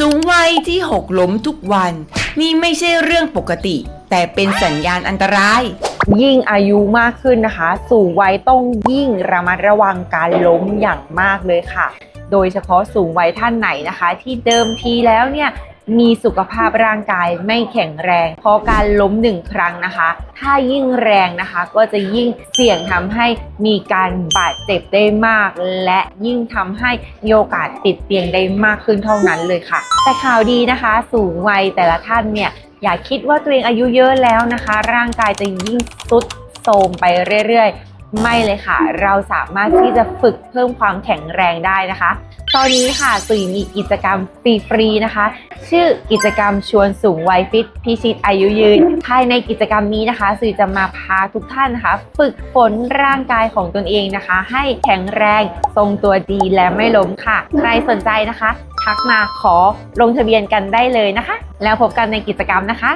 สูงวัยที่หกล้มทุกวัน นี่ไม่ใช่เรื่องปกติ แต่เป็นสัญญาณอันตราย ยิ่งอายุมากขึ้นนะคะ สูงวัยต้องยิ่งระมัดระวังการล้มอย่างมากเลยค่ะ โดยเฉพาะสูงวัยท่านไหนนะคะ ที่เดิมทีแล้วเนี่ย มีสุขภาพร่างกายไม่แข็งแรง เพราะการล้มหนึ่งครั้งนะคะ ถ้ายิ่งแรงนะคะ ก็จะยิ่งเสี่ยงทำให้มีการบาดเจ็บได้มาก และยิ่งทำให้มีโอกาสติดเตียงได้มากขึ้นเท่านั้นเลยค่ะ แต่ข่าวดีนะคะ สูงวัยแต่ละท่านเนี่ยอย่าคิดว่าตัวเองอายุเยอะแล้วนะคะ ร่างกายจะยิ่งทรุดโทรมไปเรื่อยๆ ไม่เลยค่ะ เราสามารถที่จะฝึกเพิ่มความแข็งแรงได้นะคะ ตอนนี้ค่ะสุยมีกิจกรรมฟรีๆนะคะ ชื่อกิจกรรมชวนสูงวัยฟิตพิชิตอายุยืน ภายในกิจกรรมนี้นะคะสุยจะมาพาทุกท่านนะคะ ฝึกฝนร่างกายของตนเองนะคะ ให้แข็งแรงทรงตัวดีและไม่ล้มค่ะ ใครสนใจนะคะ ทักมาขอลงทะเบียนกันได้เลยนะคะ แล้วพบกันในกิจกรรมนะคะ